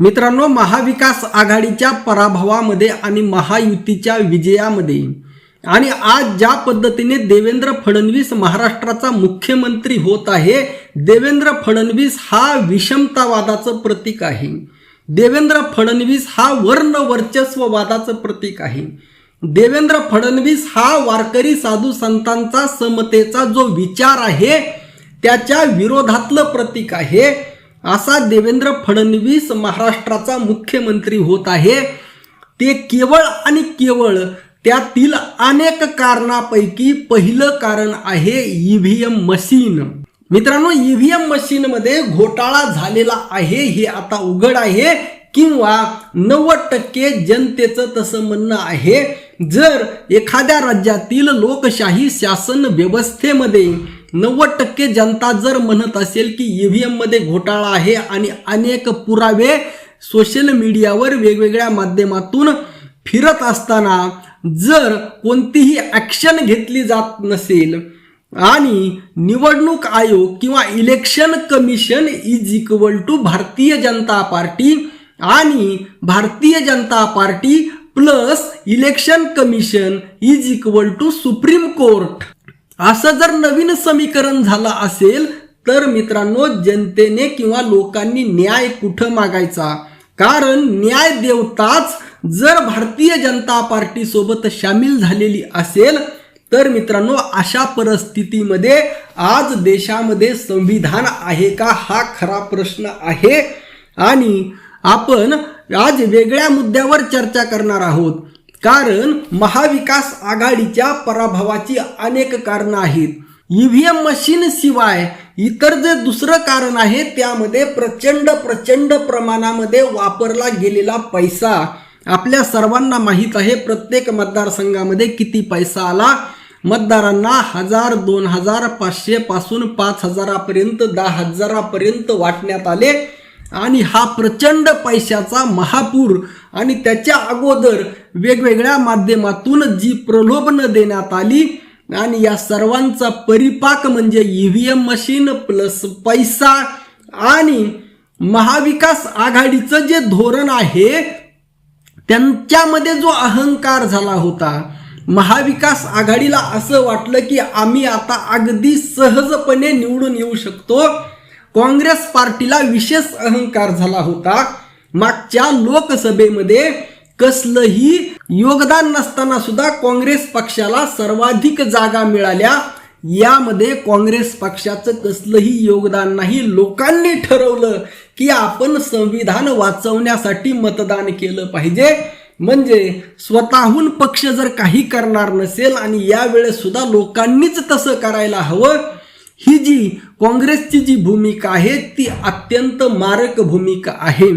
मित्रांनो महाविकास आघाडीच्या पराभवामध्ये आणि महायुतीच्या विजयामध्ये. आणि आज ज्या पद्धतीने देवेंद्र फडणवीस महाराष्ट्राचा मुख्यमंत्री होत आहे देवेंद्र फडणवीस हा विषमतावादाचं प्रतीक आहे. देवेंद्र फडणवीस हा वर्ण वर्चस्ववादाचं प्रतीक आहे. देवेंद्र फडणवीस हा वारकरी साधू संतांचा समतेचा जो विचार आहे त्याच्या विरोधातलं प्रतीक आहे. असा देवेंद्र फडणवीस महाराष्ट्राचा मुख्यमंत्री होत आहे. ते केवळ आणि केवळ त्यातील अनेक कारणापैकी पहिलं कारण आहे ईव्हीएम मशीन मित्रांनो ईव्हीएम मशीन मशीनमध्ये घोटाळा झालेला आहे हे आता उघड आहे. किंवा नव्वद टक्के जनतेचं तसं म्हणणं आहे. जर एखाद्या राज्यातील लोकशाही शासन व्यवस्थेमध्ये नव्वद टक्के जनता जर म्हणत असेल की ईव्हीएममध्ये घोटाळा आहे आणि अनेक पुरावे सोशल मीडियावर वेगवेगळ्या माध्यमातून फिरत असताना जर कोणतीही ॲक्शन घेतली जात नसेल आणि निवडणूक आयोग किंवा election commission is equal to Bharatiya Janata party आणि Bharatiya Janata party plus election commission is equal to supreme court. असं जर नवीन समीकरण झालं असेल तर मित्रांनो जनतेने किंवा लोकांनी न्याय कुठं मागायचा? कारण न्याय देवताच जर भारतीय जनता पार्टी सोबत सामील झालेली असेल तर मित्रांनो अशा परिस्थितीमध्ये आज देशामध्ये संविधान आहे का? हा खरा प्रश्न आहे. आणि आपण आज वेगळ्या मुद्द्यावर चर्चा करणार आहोत. कारण महाविकास आघाडीच्या पराभवाची अनेक कारणं आहेत. ईव्हीएम मशीन शिवाय इतर जे दुसरं कारण आहे त्यामध्ये प्रचंड प्रचंड प्रमाणामध्ये वापरला गेलेला पैसा. आपल्या सर्वांना माहीत आहे प्रत्येक मतदारसंघामध्ये किती पैसा आला? मतदारांना हजार दोन हजार पाचशे पासून पाच हजारापर्यंत दहा हजारापर्यंत वाटण्यात आले. आणि हा प्रचंड पैशाचा महापूर आणि त्याच्या अगोदर वेगवेगळ्या माध्यमातून जी प्रलोभनं देण्यात आली आणि या सर्वांचा परिपाक म्हणजे ईव्हीएम मशीन प्लस पैसा आणि महाविकास आघाडीचं जे धोरण आहे त्यांच्यामध्ये जो अहंकार झाला होता महाविकास आघाडीला असं वाटलं की आम्ही आता अगदी सहजपणे निवडून येऊ शकतो. काँग्रेस पार्टीला विशेष अहंकार झाला होता. मागच्या लोकसभेमध्ये कसलंही योगदान नसताना सुद्धा काँग्रेस पक्षाला सर्वाधिक जागा मिळाल्या. यामध्ये काँग्रेस पक्षाचं कसलंही योगदान नाही. लोकांनी ठरवलं की आपण संविधान वाचवण्यासाठी मतदान केलं पाहिजे. म्हणजे स्वतःहून पक्ष जर काही करणार नसेल आणि यावेळेस सुद्धा लोकांनीच तसं करायला हवं ही जी काँग्रेसची जी भूमिका आहे ती अत्यंत मारक भूमिका आहे.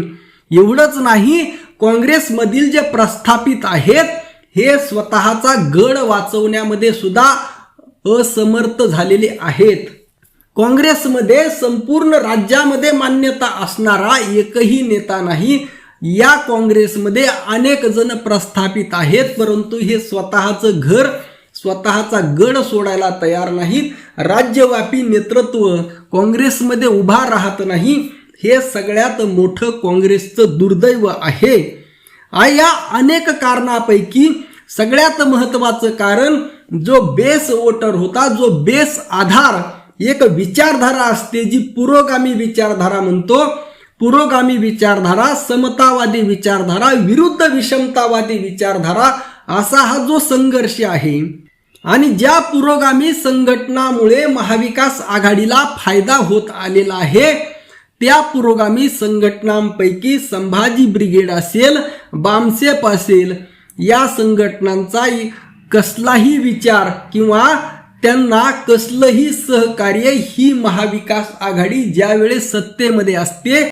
एवढंच नाही काँग्रेसमधील जे प्रस्थापित आहेत हे स्वतःचा गड वाचवण्यामध्ये सुद्धा असमर्थ झालेले आहेत. काँग्रेसमध्ये संपूर्ण राज्यामध्ये मान्यता असणारा एकही नेता नाही. या काँग्रेसमध्ये अनेक जण प्रस्थापित आहेत परंतु हे स्वतःचं घर स्वतःचा गड सोडायला तयार नाहीत. राज्यव्यापी नेतृत्व काँग्रेसमध्ये उभा राहत नाही. हे सगळ्यात मोठं काँग्रेसचं दुर्दैव आहे. या अनेक कारणापैकी सगळ्यात महत्त्वाचं कारण जो बेस वोटर होता जो बेस आधार एक विचारधारा असते जी पुरोगामी विचारधारा म्हणतो. पुरोगामी विचारधारा समतावादी विचारधारा विरुद्ध विषमतावादी विचारधारा असा हा जो संघर्ष आहे. आणि ज्या पुरोगामी संघटनामुळे महाविकास आघाडीला फायदा होत आलेला आहे त्या पुरोगामी संघटनांपैकी संभाजी ब्रिगेड असेल बामसेप असेल या संघटनांचा कसलाही विचार किंवा त्यांना कसलंही सहकार्य ही महाविकास आघाडी ज्यावेळेस सत्तेमध्ये असते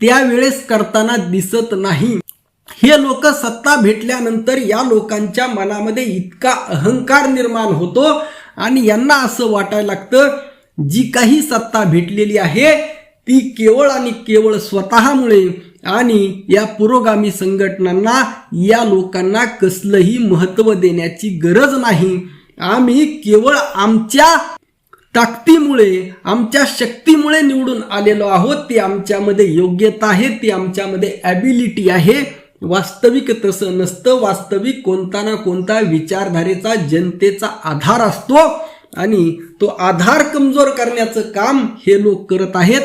त्यावेळेस करताना दिसत नाही. हे लोक सत्ता भेटल्यानंतर या लोकांच्या मनामध्ये इतका अहंकार निर्माण होतो आणि यांना असं वाटायला लागतं जी काही सत्ता भेटलेली आहे ती केवळ आणि केवळ स्वतःमुळे आणि या पुरोगामी संघटनांना या लोकांना कसलंही महत्त्व देण्याची गरज नाही. आम्ही केवळ आमच्या ताकदीमुळे आमच्या शक्तीमुळे निवडून आलेलो आहोत ती आमच्यामध्ये योग्यता आहे ती आमच्यामध्ये ॲबिलिटी आहे. वास्तविक तसं नसतं. वास्तविक कोणता ना कोणता विचारधारेचा जनतेचा आधार असतो. आणि तो आधार कमजोर करण्याचं काम हे लोक करत आहेत.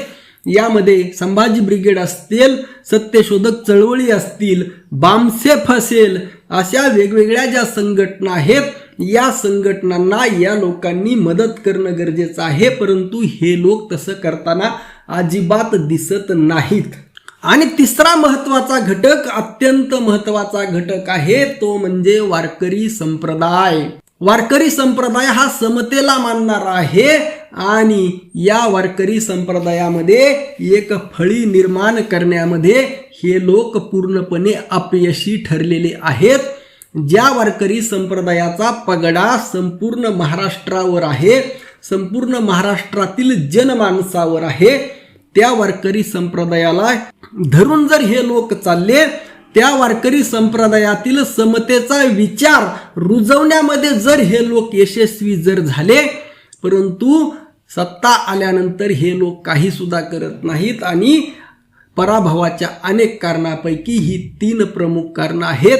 यामध्ये संभाजी ब्रिगेड असतील सत्यशोधक चळवळी असतील बामसेफ असेल अशा वेगवेगळ्या ज्या संघटना आहेत या संघटनांना या लोकांनी मदत करणं गरजेचं आहे. परंतु हे लोक तसं करताना अजिबात दिसत नाहीत. आणि तिसरा महत्त्वाचा घटक अत्यंत महत्त्वाचा घटक आहे तो म्हणजे वारकरी संप्रदाय. वारकरी संप्रदाय हा समतेला मानणारा आहे आणि या वारकरी संप्रदायामध्ये एक फळी निर्माण करण्यामध्ये हे लोक पूर्णपणे अपयशी ठरलेले आहेत. ज्या वारकरी संप्रदायाचा पगडा संपूर्ण महाराष्ट्रावर आहे संपूर्ण महाराष्ट्रातील जनमानसावर आहे त्या वारकरी संप्रदायाला धरून जर हे लोक चालले त्या वारकरी संप्रदायातील समतेचा विचार रुजवण्यामध्ये जर हे लोक यशस्वी जर झाले परंतु सत्ता आल्यानंतर हे लोक काही सुद्धा करत नाहीत आणि पराभवाच्या अनेक कारणापैकी ही तीन प्रमुख कारणं आहेत.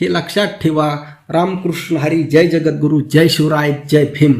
हे लक्षात ठेवा. रामकृष्ण हरी. जय जगद्गुरु. जय शिवराय. जय भीम.